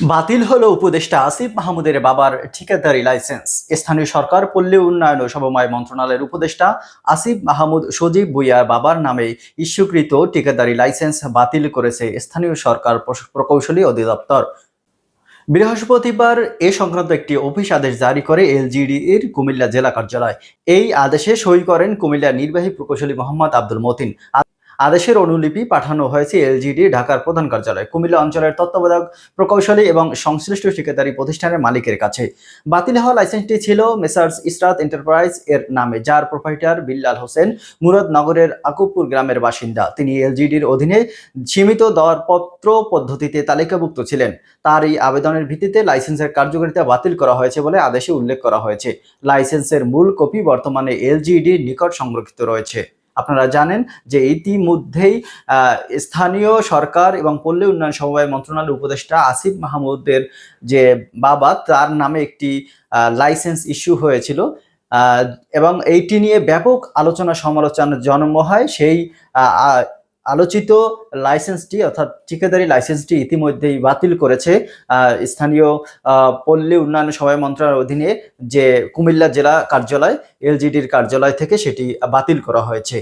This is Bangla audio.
বাতিল হলো উপদেষ্টা আসিফ মাহমুদের বাবার ঠিকাদারি লাইসেন্স। স্থানীয় সরকার, পল্লী উন্নয়ন ও সমবায় মন্ত্রণালয়ের উপদেষ্টা আসিফ মাহমুদ সজীব ভুইয়ার বাবার নামে ইস্যুকৃত ঠিকাদারি লাইসেন্স বাতিল করেছে স্থানীয় সরকার প্রকৌশলী অধিদপ্তর। বৃহস্পতিবার এ সংক্রান্ত একটি অফিস আদেশ জারি করে এলজিডি এর কুমিল্লা জেলা কার্যালয়। এই আদেশে সই করেন কুমিল্লার নির্বাহী প্রকৌশলী মোহাম্মদ আব্দুল মতিন। আদেশের অনুলিপি পাঠানো হয়েছে এলজিডি, ঢাকার প্রধান কার্যালয়। কুমিল্লা অঞ্চলের তত্ত্বাবধায়ক, প্রকৌশলী এবং সংশ্লিষ্ট ঠিকাদারি প্রতিষ্ঠানের মালিকের কাছে। বাতিল হওয়া লাইসেন্সটি ছিল মেসার্স ইসরাত এন্টারপ্রাইজ এর নামে, যার প্রোপাইটার বিল্লাল হোসেন মুরাদনগরের আকুবপুর গ্রামের বাসিন্দা। তিনি এলজিডির অধীনে সীমিত দরপত্র পদ্ধতিতে তালিকাভুক্ত ছিলেন। তার এই আবেদনের ভিত্তিতে লাইসেন্সের কার্যকারিতা বাতিল করা হয়েছে বলে আদেশে উল্লেখ করা হয়েছে। লাইসেন্সের মূল কপি বর্তমানে এলজিডির নিকট সংরক্ষিত রয়েছে। আপনারা জানেন যে ইতিমধ্যেই স্থানীয় সরকার এবং পল্লী উন্নয়ন সমবায় মন্ত্রণালয়ের উপদেষ্টা আসিফ মাহমুদের যে বাবা, তার নামে একটি লাইসেন্স ইস্যু হয়েছিল। এবং এইটি নিয়ে ব্যাপক আলোচনা সমালোচনার জন্ম হয়। সেই আলোচিত লাইসেন্সটি অর্থাৎ ঠিকাদারি লাইসেন্সটি ইতিমধ্যেই বাতিল করেছে স্থানীয় পল্লী উন্নয়ন সমবায় মন্ত্রণালয়ের অধীনে যে কুমিল্লা জেলা কার্যালয়, এলজিডির কার্যালয় থেকে সেটি বাতিল করা হয়েছে।